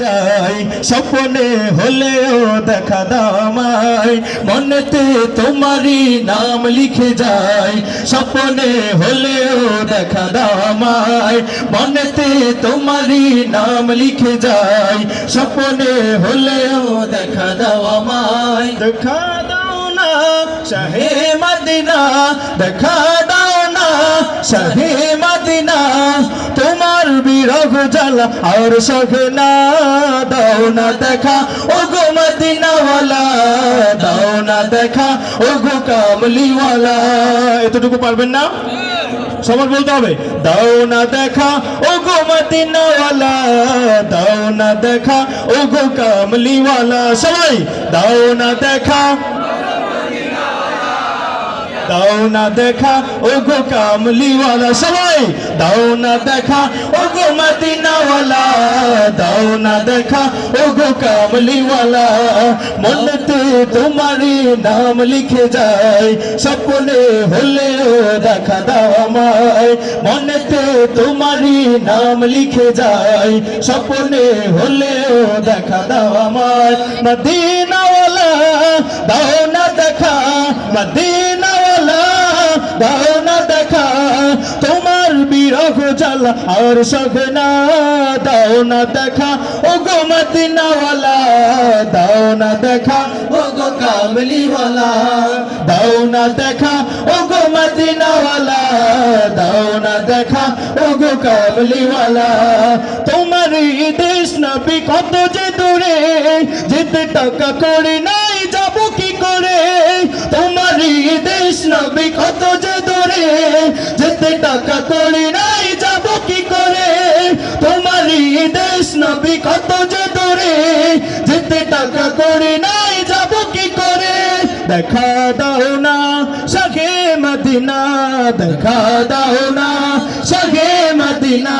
যাই, স্বপ্নে হলেও দেখা দামাই। মনেতে তোমারই নাম লিখে যাই, স্বপ্নে হলেও দেখা দামাই। মনেতে তোমারই নাম লিখে যাই, স্বপ্নে হলেও দেখা আমায় দেখা দাও না শাহে মদিনা, দেখা দাও না শাহে মদিনা। বিরহ জ্বালা আর সহে না দাও না দেখা। ও গো মদিনাওয়ালা, দাও না দেখা। ও গো কামলিওয়ালা, এতটুকু পারবেন না? সবার বলতে হবে, দাও না দেখা। ও গো মদিনাওয়ালা, দাও না দেখা। ও গো কামলিওয়ালা, সবাই, দাও না দেখা। দাও না দেখা ও গো কামলিওয়ালা সবাই। দাও না দেখা ও গো মদিনাওয়ালা। দাও না দেখা ও গো কামলিওয়ালা। মনেতে তোমারই নাম লিখে যায়, স্বপ্নে হলেও দেখা দাও আমায়। মনেতে তোমারই নাম লিখে যায়, স্বপ্নে হলেও দেখা দাও আমায়। মদিনাওয়ালা, দাও না দেখা, মদিনাওয়ালা দাও না দেখা, তোমার বিরহ জ্বালা আর সগনা দাও না দেখা। ও গো মদিনাওয়ালা দাও না দেখা। ও গো কামলিওয়ালা দাও না দেখা। ও গো মদিনাওয়ালা দাও না দেখা। ও গো কামলিওয়ালা তোমার দেশ নবী কত যে দূরে, যেতে টাকা করে কি করে তোমার দেশ নবী কত যে দূরে, যেতে টাকা করে নাই, যাব কি করে? তোমার দেশ নবী কত যে দূরে, যেতে টাকা করে নাই, যাব কি করে? দেখা দাও না শাহে মদিনা, দেখা দাও না শাহে মদিনা।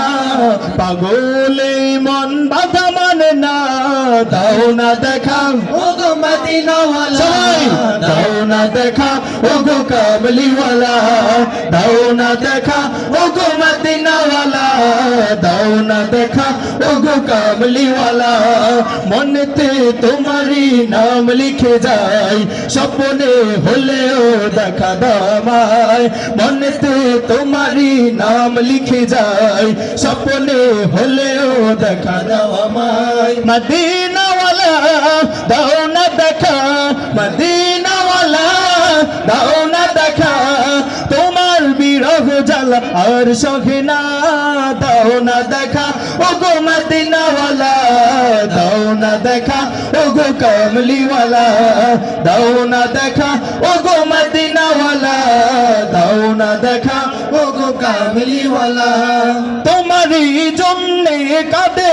পাগলে মন বাধা মানে না দাও না দেখা। ও গো মদিনাওয়ালা দাও না দেখা ও গো কামলিওয়ালা দাও না দেখা ও গো মদিনাওয়ালা। দাও না দেখা ও গো কামলিওয়ালা মনেতে তোমারই নাম লিখে যায় স্বপ্নে হলেও দেখা দামায়। মনেতে তোমারই নাম লিখে যায় স্বপ্নে হলেও দেখা দামায়। মদিনাওয়ালা দাও দেখা মদিনাওয়ালা দাও দেখা তোমার বিরহ জ্বালা আর সহে না, দাও না দেখা। ও গো মদিনাওয়ালা কমলিওয়ালা দাও না দেখা ও গো মদিনাওয়ালা দাও না দেখা ও গো কামলিওয়ালা তোমারই জন্যে কাঁদে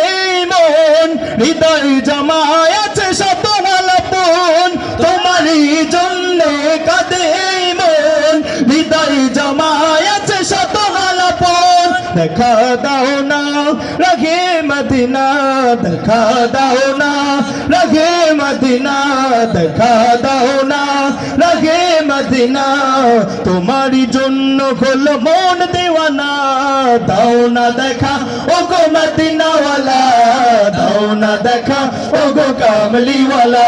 মন, হৃদয় জমায় আছে শত মালাপন তোমারই জন্যে কাঁদে মন, হৃদয় জমায় শত মালাপন দেখা দাও না রাগে মদিনা, দেখা দাও না। মদিনা, দেখা দাও না। লাগে মদিনা, তোমারই জন্য খোল মন দেওয়ানা। দাও না দেখা ও গো মদিনাওয়ালা। দাও না দেখা ও গো কামলিওয়ালা।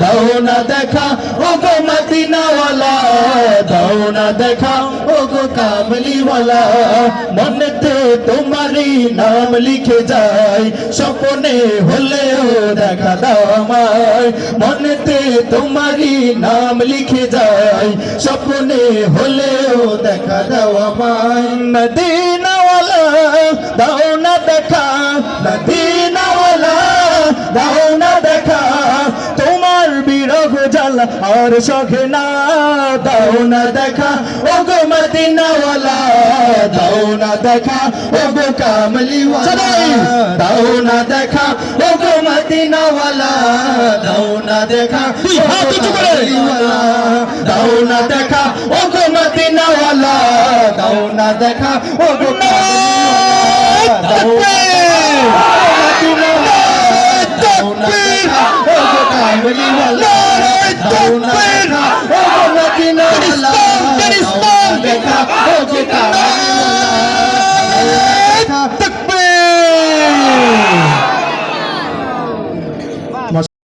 দাও না দেখা ও গো মদিনাওয়ালা, দাও না দেখা। ও গো কামলিওয়ালা মনেতে তোমারই নাম লিখে যায়। স্বপ্নে হলেও দেখা দাও আমায়। মনেতে তোমারই নাম লিখে যায়। স্বপ্নে হলেও দেখা দাও আমায়। মদিনাওয়ালা, দাও না দেখা। মদিনাওয়ালা लाल और सखना दौ न देखा ओगो मदीना वाला दौ न देखा गो कामली वाला दौ न देखा ओगो मदीना वाला दौ न देखा दौ न देखा ओगो मदीना वाला दौ न देखा ओगो कामली